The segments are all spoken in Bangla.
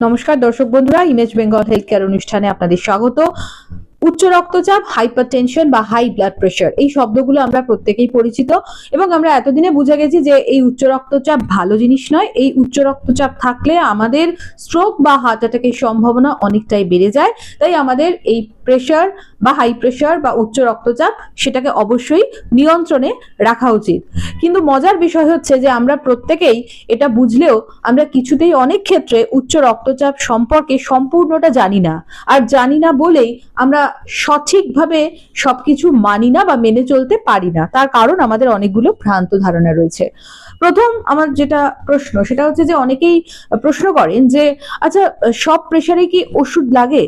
নমস্কার দর্শক বন্ধুরা ইমেজ বেঙ্গল হেলথ কেয়ার অনুষ্ঠানে আপনাদের স্বাগত। উচ্চ রক্তচাপ হাইপার টেনশন বা হাই ব্লাড প্রেশার এই শব্দগুলো আমরা প্রত্যেকেই পরিচিত এবং আমরা এতদিনে বুঝে গেছি যে এই উচ্চ রক্তচাপ ভালো জিনিস নয়। এই উচ্চ রক্তচাপ থাকলে আমাদের স্ট্রোক বা হার্ট অ্যাটাকের সম্ভাবনা অনেকটাই বেড়ে যায়। তাই আমাদের এই প্রেশার বা হাই প্রেশার বা উচ্চ রক্তচাপ সেটাকে অবশ্যই নিয়ন্ত্রণে রাখা উচিত। কিন্তু মজার বিষয় হচ্ছে যে আমরা প্রত্যেকেই এটা বুঝলেও আমরা কিছুতেই অনেক ক্ষেত্রে উচ্চ রক্তচাপ সম্পর্কে সম্পূর্ণটা জানি না। আর জানি না বলেই আমরা সঠিকভাবে সবকিছু মানি না বা মেনে চলতে পারি না। তার কারণ আমাদের অনেকগুলো ভ্রান্ত ধারণা রয়েছে। প্রথম আমার যেটা প্রশ্ন, সেটা হচ্ছে যে অনেকেই প্রশ্ন করেন যে আচ্ছা সব প্রেশারে কি ওষুধ লাগে?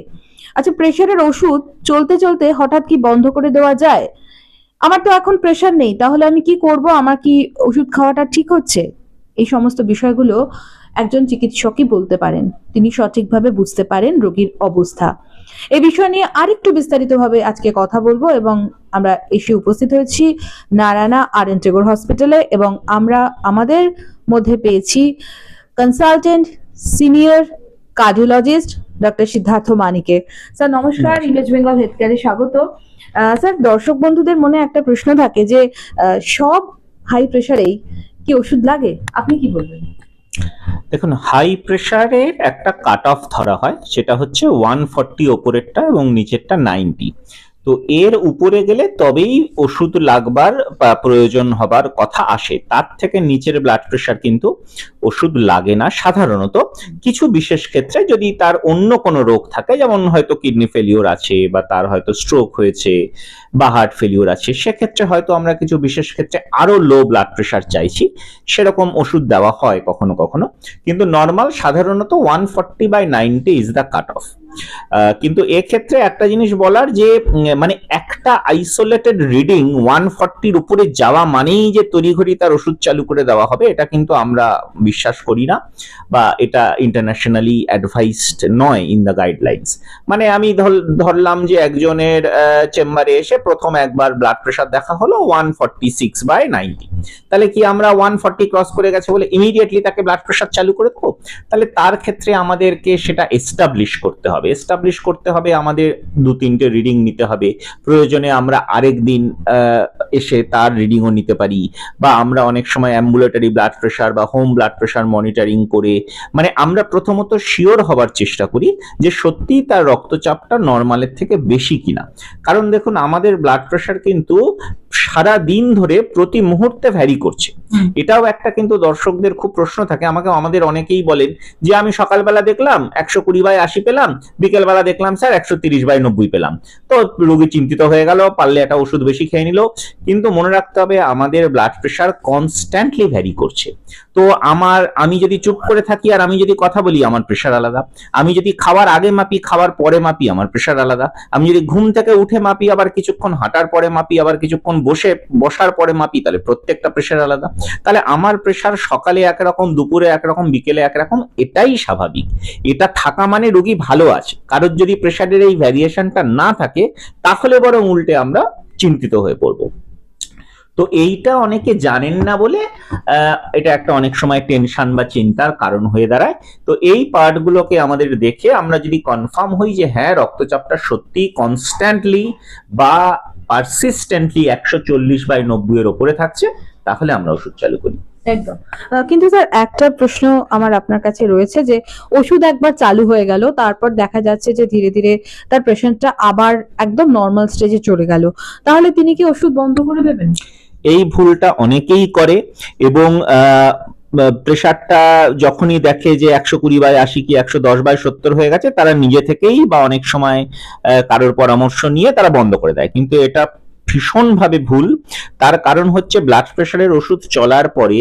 আচ্ছা প্রেশারের ওষুধ চলতে চলতে হঠাৎ কি বন্ধ করে দেওয়া যায়? আমার তো এখন প্রেশার নেই, তাহলে আমি কি করব? আমার কি ওষুধ খাওয়াটা ঠিক হচ্ছে? এই সমস্ত বিষয়গুলো একজন চিকিৎসকই বলতে পারেন। তিনি সঠিকভাবে বুঝতে পারেন রোগীর অবস্থা। এই বিষয় নিয়ে আরেকটু বিস্তারিতভাবে আজকে কথা বলব এবং আমরা এসে উপস্থিত হয়েছি নারায়ণা আর এন টেগোর হসপিটালে এবং আমরা আমাদের মধ্যে পেয়েছি consultant senior cardiologist doctor Siddhartha মানিকে। স্যার নমস্কার ইমেজ বেঙ্গল হেলথ কেয়ারে স্বাগত। স্যার দর্শক বন্ধুদের মনে একটা প্রশ্ন থাকে যে আহ, সব হাই প্রেশারেই কি ওষুধ লাগে? আপনি কি বলবেন? দেখুন হাই প্রেশারের একটা কাট অফ ধরা হয়, সেটা হচ্ছে ওয়ান ফর্টি ওপরেরটা এবং নিচেরটা নাইনটি তো এর উপরে গেলে তবেই ওষুধ লাগবার প্রয়োজন হবার কথা আসে। তার থেকে নিচের ব্লাড প্রেশার কিন্তু ওষুধ লাগে না সাধারণত। কিছু বিশেষ ক্ষেত্রে যদি তার অন্য কোনো রোগ থাকে, যেমন হয়তো কিডনি ফেলিওর আছে বা তার হয়তো স্ট্রোক হয়েছে বা হার্ট ফেলিওর আছে, সেক্ষেত্রে হয়তো আমরা কিছু বিশেষ ক্ষেত্রে আরও লো ব্লাড প্রেশার চাইছি। সেরকম ওষুধ দেওয়া হয় কখনো কখনো। কিন্তু নর্মাল সাধারণত one forty by ninety is the cut off কিন্তু এক্ষেত্রে একটা জিনিস বলার যে মানে একটা আইসোলেটেড রিডিং ওয়ান ফর্টির উপরে যাওয়া মানেই যে তড়িঘড়ি তার ওষুধ চালু করে দেওয়া হবে, এটা কিন্তু আমরা বিশ্বাস করি না বা এটা ইন্টারন্যাশনালি অ্যাডভাইসড নয় ইন দ্য গাইডলাইন্স মানে আমি ধর- ধরলাম যে একজনের চেম্বারে এসে প্রথম একবার ব্লাড প্রেশার দেখা হলো one forty six by ninety তাহলে কি আমরা ওয়ান ফর্টি ক্রস করে গেছে বলে ইমিডিয়েটলি তাকে ব্লাড প্রেশার চালু করে দেবো? তাহলে তার ক্ষেত্রে আমাদেরকে সেটা এস্টাবলিশ করতে হবে। এস্টাবলিশ করতে হবে আমাদের দু তিনটে রিডিং নিতে হবে। প্রয়োজনে আমরা আরেক দিন এসে তার রিডিংও নিতে পারি। বা আমরা অনেক সময় অ্যাম্বুলেটারি ব্লাড প্রেশার বা হোম ব্লাড প্রেশার মনিটরিং করে মানে আমরা প্রথমত শিওর হবার চেষ্টা করি যে সত্যি তার রক্তচাপটা নর্মালের থেকে বেশি কিনা। কারণ দেখুন আমাদের ব্লাড প্রেশার কিন্তু সারা দিন ধরে প্রতি মুহূর্তে ভ্যারি করছে। এটাও একটা কিন্তু দর্শকদের খুব প্রশ্ন থাকে। আমাকে আমাদের অনেকেই বলেন যে আমি সকালবেলা দেখলাম একশো কুড়ি বাই আশি পেলাম বিকেলবেলা দেখলাম, স্যার, একশো তিরিশ বাই নব্বই পেলাম। তো রোগী চিন্তিত হয়ে গেল, পারলে একটা ওষুধ বেশি খেয়ে নিল। কিন্তু মনে রাখতে হবে, আমাদের ব্লাড প্রেশার কনস্ট্যান্টলি ভ্যারি করছে। তো আমার, আমি যদি চুপ করে থাকি আর আমি যদি কথা বলি, আমার প্রেশার আলাদা। আমি যদি খাওয়ার আগে মাপি, খাওয়ার পরে মাপি, আমার প্রেশার আলাদা। আমি যদি ঘুম থেকে উঠে মাপি, আবার কিছুক্ষণ হাঁটার পরে মাপি, আবার কিছুক্ষণ বসে, বসার পরে মাপি, তাহলে প্রত্যেকটা প্রেশার আলাদা। তাহলে আমার প্রেশার সকালে একরকম, দুপুরে একরকম, বিকেলে একরকম, এটাই স্বাভাবিক। এটা থাকা মানে রোগী ভালো আছে। কারোর যদি প্রেশারের এই ভ্যারিয়েশনটা না থাকে, তাহলে বরং উল্টে আমরা চিন্তিত হয়ে পড়ব। তো এইটা অনেকে জানেন না বলে এটা একটা অনেক সময় টেনশন বা চিন্তার কারণ হয়ে দাঁড়ায়। তো এই পার্টগুলোকে আমাদের দেখে আমরা যদি কনফার্ম হই যে হ্যাঁ রক্তচাপটা সত্যি কনস্ট্যান্টলি বা পারসিস্টেন্টলি একশো চল্লিশ বাই নব্বই এর ওপরে থাকছে, তাহলে আমরা ওষুধ চালু করি। কিন্তু স্যার, একটা প্রশ্ন আমার আপনার কাছে রয়েছে যে, ওষুধ একবার চালু হয়ে গেল, তারপর দেখা যাচ্ছে যে ধীরে ধীরে তার পেশেন্টটা আবার একদম নর্মাল স্টেজে চলে গেল। তাহলে তিনি কি ওষুধ বন্ধ করে দেবেন? এই ভুলটা অনেকেই করে এবং প্রেশারটা যখনই দেখে যে একশো কুড়ি বাই আশি কি একশো দশ বাই সত্তর হয়ে গেছে, তারা নিজে থেকেই বা অনেক সময় কারোর পরামর্শ নিয়ে তারা বন্ধ করে দেয়। কিন্তু এটা ভীষণভাবে ভুল। তার কারণ হচ্ছে ব্লাড প্রেশারের ওষুধ চলার পরে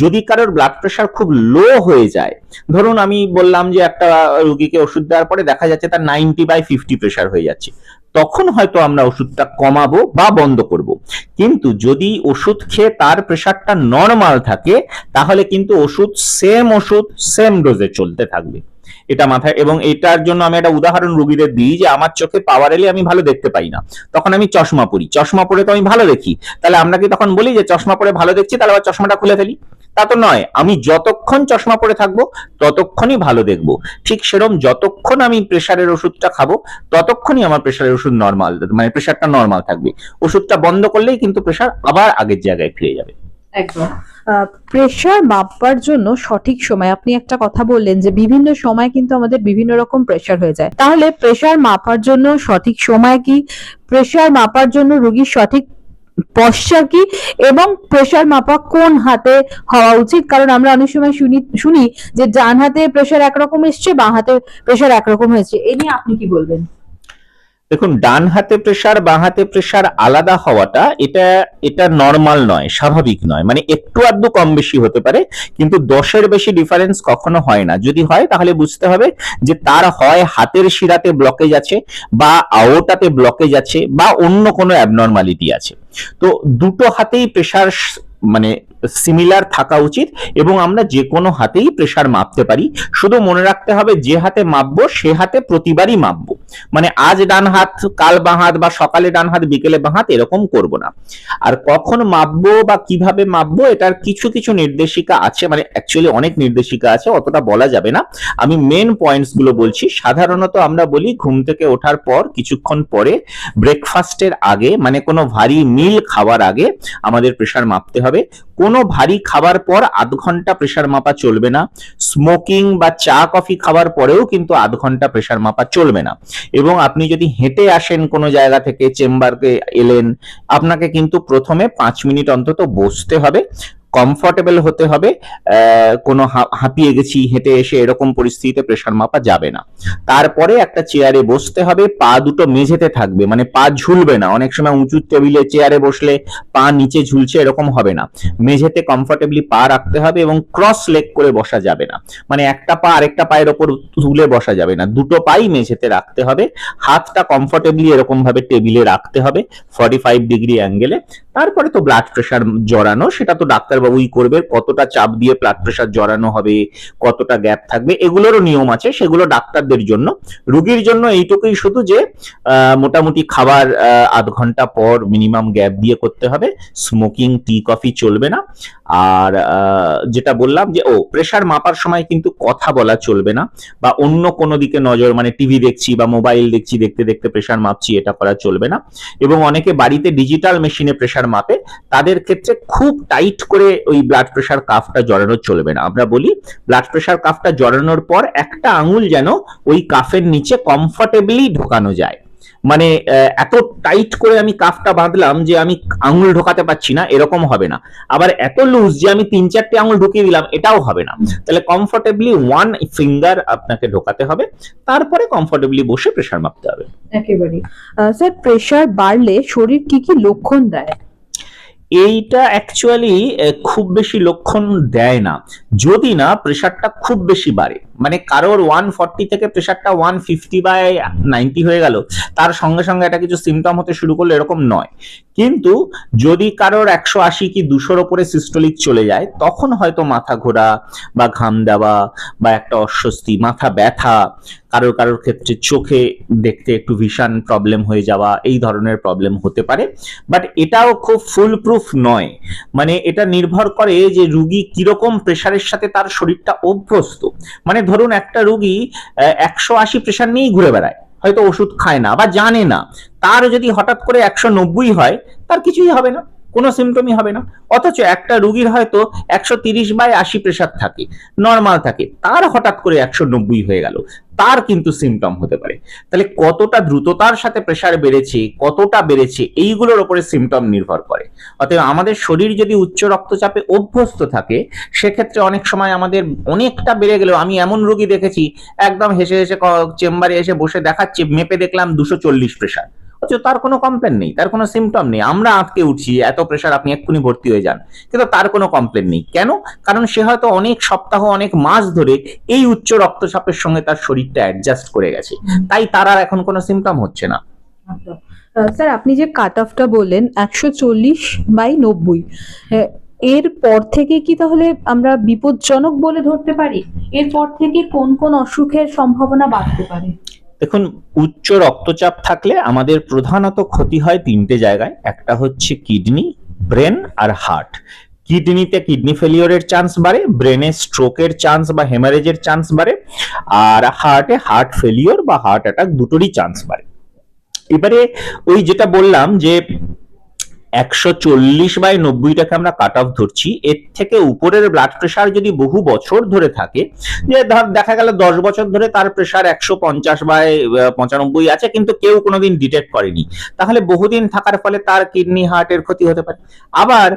যদি কারোর ব্লাড প্রেশার খুব লো হয়ে যায়, ধরুন আমি বললাম যে একটা রুগীকে ওষুধ দেওয়ার পরে দেখা যাচ্ছে তার নাইনটি বাই ফিফটি প্রেশার হয়ে যাচ্ছে। তখন হয়তো আমরা ওষুধটা কমাবো বা বন্ধ করব। কিন্তু যদি ওষুধ খেয়ে তার প্রেশারটা নর্মাল থাকে, তাহলে কিন্তু ওষুধ সেম ওষুধ সেম ডোজে চলতে থাকবে। এটা মাথায়। এবং এটার জন্য আমি একটা উদাহরণ রুগীদের দিই যে, আমার চোখে পাওয়ার এলে আমি ভালো দেখতে পাই না। তখন আমি চশমা পরি। চশমা পরে তো আমি ভালো দেখি। তাহলে আমরা কি তখন বলি যে, চশমা পরে ভালো দেখছি, তাহলে আবার চশমাটা খুলে ফেলি? তা তো নয়। আমি যতক্ষণ চশমা পরে থাকব, ততক্ষণই ভালো দেখব। ঠিক সেরকম যতক্ষণ আমি প্রেশারের ওষুধটা খাব, ততক্ষণই আমার প্রেশারের ওষুধ নর্মাল মানে প্রেশারটা নর্মাল থাকবে। ওষুধটা বন্ধ করলেই কিন্তু প্রেশার আবার আগের জায়গায় ফিরে যাবে। একদম। প্রেশার মাপবার জন্য সঠিক সময়, আপনি একটা কথা বললেন যে বিভিন্ন সময় কিন্তু আমাদের বিভিন্ন রকম প্রেশার হয়ে যায়। তাহলে প্রেশার মাপার জন্য সঠিক সময় কি? প্রেশার মাপার জন্য রোগীর সঠিক পশ্চার কি? এবং প্রেশার মাপা কোন হাতে হওয়া উচিত? কারণ আমরা অনেক সময় শুনি শুনি যে ডান হাতে প্রেশার একরকম এসছে, বাঁ হাতে প্রেশার একরকম হয়েছে। এ নিয়ে আপনি কি বলবেন? দেখুন, ডান হাতে প্রেসার বাঁ হাতে প্রেসার আলাদা হওয়াটা এটা এটা নর্মাল নয়, স্বাভাবিক নয়। মানে একটু আধটু কম বেশি হতে পারে, কিন্তু দশের বেশি ডিফারেন্স কখনো হয় না। যদি হয়, তাহলে বুঝতে হবে যে তার হয় হাতের শিরাতে ব্লকেজ আছে, বা আওটাতে ব্লকেজ আছে, বা অন্য কোনো অ্যাবনর্মালিটি আছে। তো দুটো হাতেই প্রেসার মানে সিমিলার থাকা উচিত এবং আমরা যে কোনো হাতেই প্রেসার মাপতে পারি। শুধু মনে রাখতে হবে যে হাতে মাপবো, সে হাতে প্রতিবারই মাপবো। মানে আজ ডান হাত, কাল বাঁ হাত বা সকালে ডান হাত, বিকেলে বাঁ হাত এরকম করব না। আর কখন মাপবো বা কীভাবে মাপবো এটার কিছু কিছু নির্দেশিকা আছে। মানে অ্যাকচুয়ালি অনেক নির্দেশিকা আছে, অতটা বলা যাবে না। আমি মেন পয়েন্টসগুলো বলছি। সাধারণত আমরা বলি ঘুম থেকে ওঠার পর, কিছুক্ষণ পরে ব্রেকফাস্টের আগে মানে কোনো ভারী মিল খাওয়ার আগে আমাদের প্রেসার মাপতে হবে। কোনো ভারী খাবার পর আধ ঘণ্টা প্রেসার মাপা চলবে না। স্মোকিং বা চা কফি খাবার পরেও কিন্তু আধ ঘণ্টা প্রেসার মাপা চলবে না। এবং আপনি যদি হেঁটে আসেন কোনো জায়গা থেকে চেম্বারকে এলেন, আপনাকে কিন্তু প্রথমে পাঁচ মিনিট অন্তত বসতে হবে। কমফোর্টেবল হতে হবে কোনো হাঁপিয়ে গেছি, হেঁটে এসে এরকম পরিস্থিতিতে প্রেশার মাপা যাবে না। তারপরে একটা চেয়ারে বসতে হবে, পা দুটো মেঝেতে থাকবে মানে পা ঝুলবে না। অনেক সময় উঁচু টেবিলে চেয়ারে বসলে পা নিচে ঝুলছে, এরকম হবে না। মেঝেতে কমফোর্টেবলি পা রাখতে হবে এবং ক্রস লেগ করে বসা যাবে না। মানে একটা পা আরেকটা পায়ের ওপর তুলে বসা যাবে না। দুটো পাই মেঝেতে রাখতে হবে, হাতটা কমফোর্টেবলি এরকম ভাবে টেবিলে রাখতে হবে ফর্টি ফাইভ ডিগ্রি অ্যাঙ্গেলে তারপরে তো ব্লাড প্রেশার জড়ানো, সেটা তো ডাক্তারবাবুই করবে, কতটা চাপ দিয়ে ব্লাড প্রেশার জড়ানো হবে, কতটা গ্যাপ থাকবে, এগুলোরও নিয়ম আছে, সেগুলো ডাক্তারদের জন্য। রুগীর জন্য এইটুকুই শুধু যে মোটামুটি খাবার আধ ঘণ্টা পর মিনিমাম গ্যাপ দিয়ে করতে হবে স্মোকিং টি কফি চলবে না। আর যেটা বললাম যে, ও প্রেশার মাপার সময় কিন্তু কথা বলা চলবে না, বা অন্য কোনো দিকে নজর মানে টিভি দেখছি বা মোবাইল দেখছি, দেখতে দেখতে প্রেশার মাপছি, এটা করা চলবে না। এবং অনেকে বাড়িতে ডিজিটাল মেশিনে প্রেশার মাপে, তাদের ক্ষেত্রে খুব টাইট করে ওই ব্লাড প্রেশার কাফটা জড়ানো চলবে না। আমরা বলি ব্লাড প্রেশার কাফটা জড়ানোর পর একটা আঙুল যেন ওই কাফের নিচে কমফর্টেবলি ঢোকানো যায়। মানে এত টাইট করে আমি কাফটা বাঁধলাম যে আমি আঙুল ঢোকাতে পারছি না, এরকম হবে না। আবার এত লুজ যে আমি তিন চারটে আঙুল ঢুকিয়ে দিলাম, এটাও হবে না। তাহলে কমফোর্টেবলি ওয়ান ফিঙ্গার আপনাকে ঢোকাতে হবে, তারপরে কমফোর্টেবলি বসে প্রেশার মাপতে হবে। একেবারেই। স্যার প্রেশার বাড়লে শরীর কি কি লক্ষণ দেয়? এইটা অ্যাকচুয়ালি খুব বেশি লক্ষণ দেয় না। যদি না প্রেশারটা খুব বেশি বাড়ে। মানে কারোর ওয়ান ফর্টি থেকে প্রেশারটা ওয়ান ফিফটি বাই নাইনটি হয়ে গেল, তার সঙ্গে সঙ্গে এটা কিছু সিমটম হতে শুরু করল এরকম নয়। কিন্তু যদি কারোর একশো আশি কি দুশোর ওপরে সিস্টোলিক চলে যায়, তখন হয়তো মাথা ঘোরা বা ঘাম দেওয়া বা একটা অস্বস্তি, মাথা ব্যথা কারোর কারোর ক্ষেত্রে চোখে দেখতে একটু ভীষণ প্রবলেম হয়ে যাওয়া, এই ধরনের প্রবলেম হতে পারে। বাট এটাও খুব ফুল প্রুফ নয়। মানে এটা নির্ভর করে যে রুগী কীরকম প্রেশারের সাথে তার শরীরটা অভ্যস্ত। মানে ধরুন একটা রুগী একশো আশি প্রেশার নিয়েই ঘুরে বেড়ায়। হয়তো ওষুধ খায় না বা জানে না। তার যদি হঠাৎ করে একশো নব্বই হয়, তার কিছুই হবে না। কোনো সিমটমই হবে না। অথচ একটা রুগীর হয়তো একশো তিরিশ বাই আশি প্রেশার থাকে নর্মাল থাকে, তার হঠাৎ করে একশো নব্বই হয়ে গেল, তার কিন্তু সিমটম হতে পারে। তাহলে কতটা দ্রুততার সাথে প্রেশার বেড়েছে, কতটা বেড়েছে, এইগুলোর উপরে সিমটম নির্ভর করে। অতএব আমাদের শরীর যদি উচ্চ রক্তচাপে অভ্যস্ত থাকে, সেক্ষেত্রে অনেক সময় আমাদের অনেকটা বেড়ে গেলেও, আমি এমন রোগী দেখেছি, একদম হেসে হেসে চেম্বারে এসে বসে দেখাচ্ছে, মেপে দেখলাম দুশো চল্লিশ প্রেশার অথচ তার কোনো কমপ্লেন নেই, তার কোনো সিমটম নেই। আমরা আটকে উঠছি, এত প্রেশার আপনি এক্ষুনি ভর্তি হয়ে যান। কিন্তু তার কোনো কমপ্লেন নেই। কেন? কারণ সে হয়তো অনেক সপ্তাহ, অনেক মাস ধরে এই উচ্চ রক্তচাপের সঙ্গে তার শরীরটা অ্যাডজাস্ট করে গেছে। তাই তার আর এখন কোনো সিমটম হচ্ছে না। স্যার, আপনি যে কাট অফটা বললেন, একশো চল্লিশ বাই নব্বই এর পর থেকে কি তাহলে আমরা বিপজ্জনক বলে ধরতে পারি? এরপর থেকে কোন কোন অসুখের সম্ভাবনা বাড়তে পারে? দেখুন, উচ্চ রক্তচাপ থাকলে আমাদের প্রধানত ক্ষতি হয় তিনটে জায়গায়। একটা হচ্ছে কিডনি, ব্রেন আর হার্ট। কিডনিতে কিডনি ফেলিওরের চান্স বাড়ে, ব্রেনে স্ট্রোকের চান্স বা হেমারেজের চান্স বাড়ে, আর হার্টে হার্ট ফেলিওর বা হার্ট অ্যাটাক দুটোরই চান্স বাড়ে। এবারে ওই যেটা বললাম যে একশো চল্লিশ বাই নব্বইটাকে আমরা কাট অফ ধরছি। এর থেকে উপরের ব্লাড প্রেশার যদি বহু বছর ধরে থাকে, যে ধর দেখা গেল দশ বছর ধরে তার প্রেশার একশো পঞ্চাশ বাই পঁচানব্বই আছে, কিন্তু কেউ কোনোদিন ডিটেক্ট করেনি। তাহলে বহুদিন থাকার ফলে তার কিডনি হার্টের ক্ষতি হতে পারে। আবার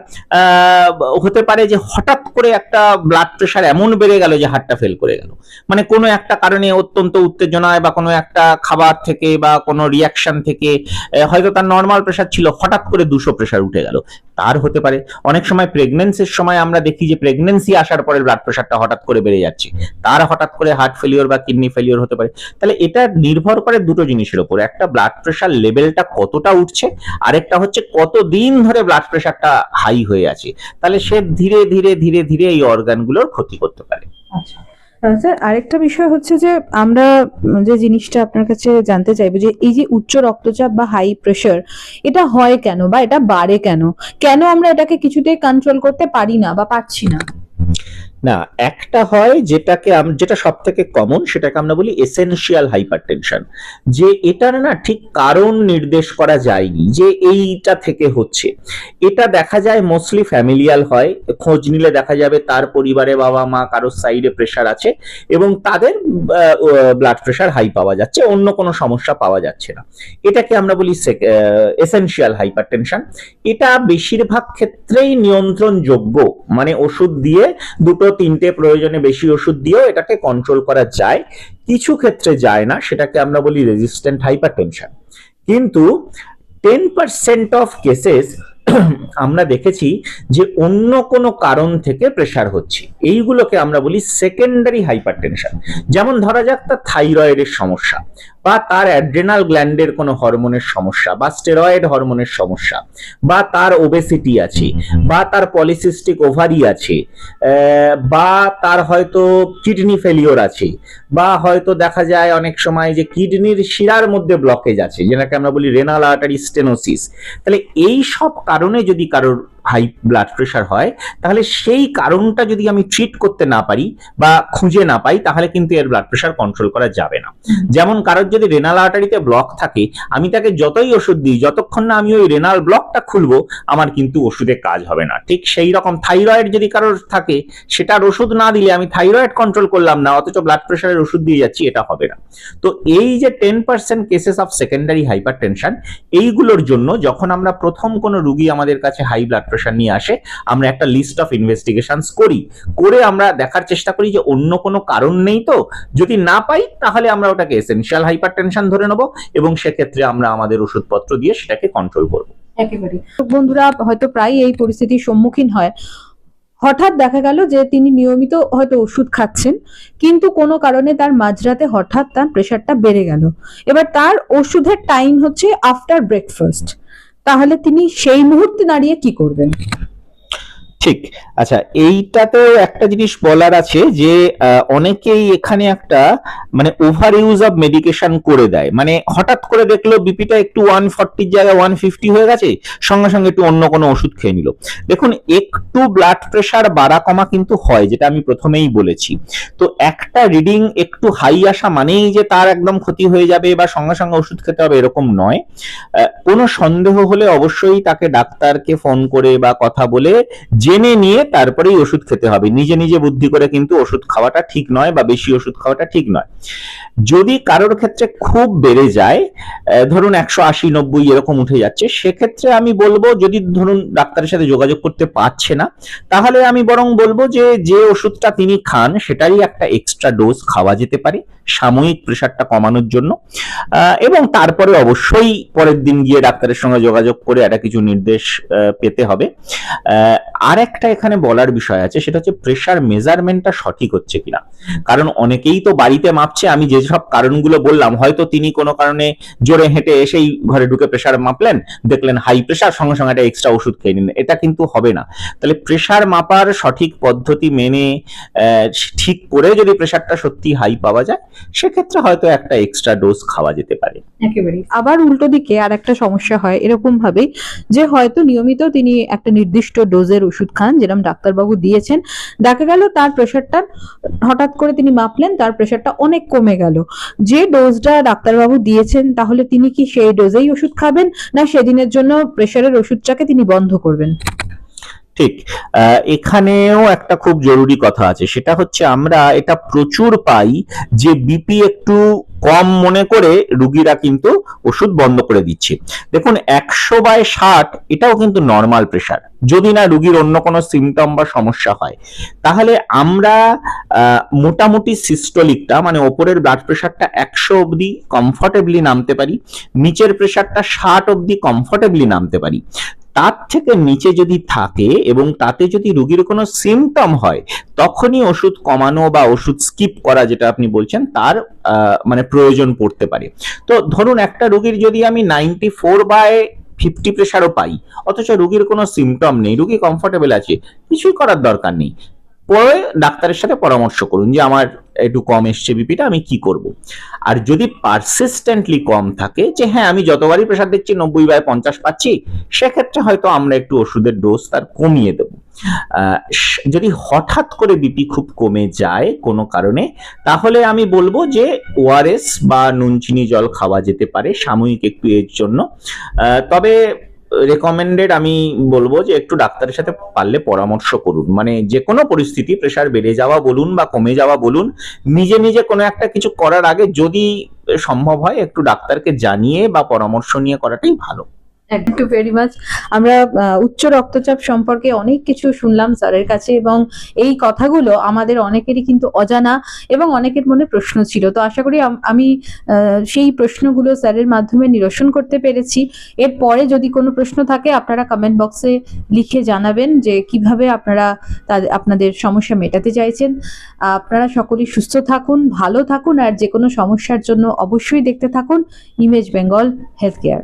হতে পারে যে হঠাৎ করে একটা ব্লাড প্রেশার এমন বেড়ে গেল যে হার্টটা ফেল করে গেল। মানে কোনো একটা কারণে অত্যন্ত উত্তেজনায় বা কোনো একটা খাবার থেকে বা কোনো রিয়াকশন থেকে হয়তো তার নর্মাল প্রেশার ছিল, হঠাৎ করে দুশো প্রেশার উঠে গেল। তার হতে পারে, অনেক সময় প্রেগনেন্সির সময় আমরা দেখি যে প্রেগনেন্সি আসার পরে ব্লাড প্রেশারটা হঠাৎ করে বেড়ে যাচ্ছে। তার হঠাৎ করে হার্ট ফেলিওর বা কিডনি ফেলিওর হতে পারে। তাহলে এটা নির্ভর করে দুটো জিনিসের উপর। একটা ব্লাড প্রেশার লেভেলটা কতটা উঠছে, আরেকটা হচ্ছে কতদিন ধরে ব্লাড প্রেশারটা হাই হয়ে আছে। তাহলে সে ধীরে ধীরে ধীরে ধীরে এই অর্গানগুলোর ক্ষতি করতে পারে। আচ্ছা। স্যার আরেকটা বিষয় হচ্ছে যে আমরা যে জিনিসটা আপনার কাছে জানতে চাইব যে এই যে উচ্চ রক্তচাপ বা হাই প্রেশার এটা হয় কেন বা এটা বাড়ে কেন? কেন আমরা এটাকে কিছুতেই কন্ট্রোল করতে পারি না বা পারছি না? না, একটা হয় যেটাকে যেটা সব থেকে কমন সেটাকে আমরা বলি এসেনশিয়াল হাইপারটেনশন যে এটার না ঠিক কারণ নির্দেশ করা যায়নি যে এইটা থেকে হচ্ছে। এটা দেখা যায় মোস্টলি ফ্যামিলিয়াল হয়, খোঁজ নিলে দেখা যাবে তার পরিবারে বাবা মা কারোর সাইডে প্রেশার আছে এবং তাদের ব্লাড প্রেশার হাই পাওয়া যাচ্ছে, অন্য কোনো সমস্যা পাওয়া যাচ্ছে না। এটাকে আমরা বলি এসেনশিয়াল হাইপারটেনশন এটা বেশিরভাগ ক্ষেত্রেই নিয়ন্ত্রণযোগ্য মানে ওষুধ দিয়ে দুটো তিনটে প্রয়োজনে বেশি ওষুধ দিয়েও এটাকে কন্ট্রোল করা যায়। কিছু ক্ষেত্রে যায় না, সেটাকে আমরা বলি রেজিস্ট্যান্ট হাইপারটেনশন কিন্তু টেন পার্সেন্ট অফ কেসেস আমরা দেখেছি যে অন্য কোনো কারণ থেকে প্রেশার হচ্ছে। এইগুলোকে আমরা বলি সেকেন্ডারি হাইপারটেনশন যেমন ধরা যাক তার থাইরয়েডের সমস্যা। বা তার অ্যাড্রেনাল গ্ল্যান্ডের কোনো হরমোনের সমস্যা, বা স্টেরয়েড হরমোনের সমস্যা, বা তার ওবেসিটি আছে, বা তার পলিসিস্টিক ওভারি আছে বা তার হয়তো কিডনি ফেলিওর আছে, বা হয়তো দেখা যায় অনেক সময় যে কিডনির শিরার মধ্যে ব্লকেজ আছে, যেটাকে আমরা বলি রেনাল আর্টারি স্টেনোসিস তাহলে এই সব কারণে যদি কারোর হাই ব্লাড প্রেশার হয় তাহলে সেই কারণটা যদি আমি ট্রিট করতে না পারি বা খুঁজে না পাই তাহলে কিন্তু এর ব্লাড প্রেশার কন্ট্রোল করা যাবে না। যেমন কারোর যদি রেনাল আর্টারিতে ব্লক থাকে আমি তাকে যতই ওষুধ দিই যতক্ষণ না আমি ওই রেনাল ব্লকটা খুলবো আমার কিন্তু ওষুধে কাজ হবে না। ঠিক সেই রকম থাইরয়েড যদি কারোর থাকে সেটার ওষুধ না দিলে আমি থাইরয়েড কন্ট্রোল করলাম না অথচ ব্লাড প্রেশারের ওষুধ দিয়ে যাচ্ছি এটা হবে না। তো এই যে ten percent cases of secondary hypertension এইগুলোর জন্য যখন আমরা প্রথম কোনো রুগী আমাদের কাছে হাই ব্লাড প্রেশার নিয়ে আসে, আমরা একটা লিস্ট অফ ইনভেস্টিগেশনস করি। করে আমরা দেখার চেষ্টা করি যে অন্য কোনো কারণ নেই তো? যদি না পাই, তাহলে আমরা ওটাকে এসেনশিয়াল হাইপার টেনশন ধরে নেব এবং সেক্ষেত্রে আমরা আমাদের ওষুধপত্র দিয়ে সেটাকে কন্ট্রোল করব। একেবারে বন্ধুরা, হয়তো প্রায় এই পরিস্থিতির সম্মুখীন হয়। হঠাৎ দেখা গেল যে তিনি নিয়মিত হয়তো ওষুধ খাচ্ছেন, কিন্তু কোনো কারণে তার মাঝরাতে হঠাৎ তার প্রেশারটা বেড়ে গেল। এবার তার ওষুধের টাইম হচ্ছে আফটার ব্রেকফাস্ট তাহলে তিনি সেই মুহূর্তে দাঁড়িয়ে কি করবেন? ঠিক। আচ্ছা এইটাতেও একটা জিনিস বলার আছে যে অনেকেই এখানে একটা মানে ওভার ইউজ অফ মেডিকেশন করে দেয়। মানে হঠাৎ করে দেখল বিপিটা একটু ওয়ান ফর্টির জায়গায় ওয়ান ফিফটি হয়ে গেছে, সঙ্গে সঙ্গে একটু অন্য কোনো ওষুধ খেয়ে নিল। দেখুন, একটু ব্লাড প্রেশার বাড়া কমা কিন্তু হয়, যেটা আমি প্রথমেই বলেছি। তো একটা রিডিং একটু হাই আসা মানেই যে তার একদম ক্ষতি হয়ে যাবে বা সঙ্গে সঙ্গে ওষুধ খেতে হবে এরকম নয়। কোনো সন্দেহ হলে অবশ্যই তাকে ডাক্তারকে ফোন করে বা কথা বলে জেনে নিয়ে তারপরেই ওষুধ খেতে হবে। নিজে নিজে বুদ্ধি করে কিন্তু ওষুধ খাওয়াটা ঠিক নয় বা বেশি ওষুধ খাওয়াটা ঠিক নয়। যদি কারোর ক্ষেত্রে খুব বেড়ে যায় ধরুন একশো আশি নব্বই এরকম উঠে যাচ্ছে সেক্ষেত্রে আমি বলব যদি ধরুন ডাক্তারের সাথে যোগাযোগ করতে পারছে না তাহলে আমি বরং বলব যে যে ওষুধটা তিনি খান সেটারই একটা এক্সট্রা ডোজ খাওয়া যেতে পারে সাময়িক প্রেশারটা কমানোর জন্য। এবং তারপরে অবশ্যই পরের দিন গিয়ে ডাক্তারের সঙ্গে যোগাযোগ করে একটা কিছু নির্দেশ পেতে হবে। আহ, আর একটা এখানে বলার বিষয় আছে, সেটা হচ্ছে প্রেশার মেজারমেন্টটা সঠিক হচ্ছে কিনা। কারণ অনেকেই তো বাড়িতে মাপছে, আমি যেসব কারণগুলো বললাম, হয়তো তিনি কোনো কারণে জোরে হেঁটে এসেই ঘরে ঢুকে প্রেশার মাপলেন, দেখলেন হাই প্রেশার সঙ্গে সঙ্গে একটা এক্সট্রা ওষুধ খেয়ে নিলেন। এটা কিন্তু হবে না। তাহলে প্রেশার মাপার সঠিক পদ্ধতি মেনে ঠিক করে যদি প্রেশারটা সত্যি হাই পাওয়া যায়, সেক্ষেত্রে হয়তো একটা এক্সট্রা ডোজ খাওয়া যেতে পারে। একেবারে আবার উল্টো দিকে আর একটা সমস্যা হয় এরকম ভাবে যে হয়তো নিয়মিত তিনি একটা নির্দিষ্ট ডোজের ওষুধ ওষুধ খান যেরকম ডাক্তারবাবু দিয়েছেন। দেখা গেল তার প্রেশারটা হঠাৎ করে তিনি মাপলেন, তার প্রেশারটা অনেক কমে গেল। যে ডোজটা ডাক্তারবাবু দিয়েছেন, তাহলে তিনি কি সেই ডোজেই ওষুধ খাবেন, না সেদিনের জন্য প্রেশারের ওষুধটাকে তিনি বন্ধ করবেন? ঠিক। এখানেও একটা খুব জরুরি কথা আছে। সেটা হচ্ছে আমরা এটা প্রচুর পাই যে বিপি একটু কম মনে করে রুগীরা কিন্তু ওষুধ বন্ধ করে দিচ্ছে। দেখুন, একশো বাই ষাট এটাও কিন্তু নর্মাল প্রেশার যদি না রুগীর অন্য কোনো সিমটম বা সমস্যা হয়, তাহলে আমরা মোটামুটি সিস্টোলিকটা মানে ওপরের ব্লাড প্রেশারটা একশো অবধি কমফর্টেবলি নামতে পারি, নিচের প্রেশারটা ষাট অবধি কমফর্টেবলি নামতে পারি। তার থেকে নিচে যদি থাকে এবং তাতে যদি রুগীর কোনো সিমটম হয়, তখনই ওষুধ কমানো বা ওষুধ স্কিপ করা যেটা আপনি বলছেন, তার মানে প্রয়োজন পড়তে পারে। তো ধরুন একটা রুগীর যদি আমি নাইনটি ফোর বাই ফিফটি প্রেশারও পাই, অথচ রুগীর কোনো সিমটম নেই, রুগী কমফোর্টেবল আছে, কিছুই করার দরকার নেই। পরে ডাক্তারের সাথে পরামর্শ করুন যে আমার একটু কম এসছে বিপিটা আমি কি করব? আর যদি পারসিস্টেন্টলি কম থাকে, যে হ্যাঁ আমি যতবারই প্রেশার দিচ্ছি, নব্বই বাই পঞ্চাশ পাচ্ছি, সেক্ষেত্রে হয়তো আমরা একটু ওষুধের ডোজ তার কমিয়ে দেব। যদি হঠাৎ করে বিপি খুব কমে যায় কোনো কারণে, তাহলে আমি বলব যে ওআরএস বা নুন চিনি জল খাওয়া যেতে পারে সাময়িক একটু এর জন্য। তবে রেকমেন্ডেড আমি বলব যে একটু ডাক্তারের সাথে পারলে পরামর্শ করুন। মানে যে কোনো পরিস্থিতি প্রেশার বেড়ে যাওয়া বলুন বা কমে যাওয়া বলুন, নিজে নিজে কোনো একটা কিছু করার আগে যদি সম্ভব হয় একটু ডাক্তারকে জানিয়ে বা পরামর্শ নিয়ে করাটাই ভালো। ভেরি মাচ আমরা উচ্চ রক্তচাপ সম্পর্কে অনেক কিছু শুনলাম স্যারের কাছে এবং এই কথাগুলো আমাদের অনেকেরই কিন্তু অজানা এবং অনেকের মনে প্রশ্ন ছিল। তো আশা করি আমি সেই প্রশ্নগুলো স্যারের মাধ্যমে নিরসন করতে পেরেছি। এরপরে যদি কোনো প্রশ্ন থাকে, আপনারা কমেন্ট বক্সে লিখে জানাবেন যে কীভাবে আপনারা আপনাদের সমস্যা মেটাতে চাইছেন। আপনারা সকলেই সুস্থ থাকুন, ভালো থাকুন আর যে কোনো সমস্যার জন্য অবশ্যই দেখতে থাকুন। Image Bengal health care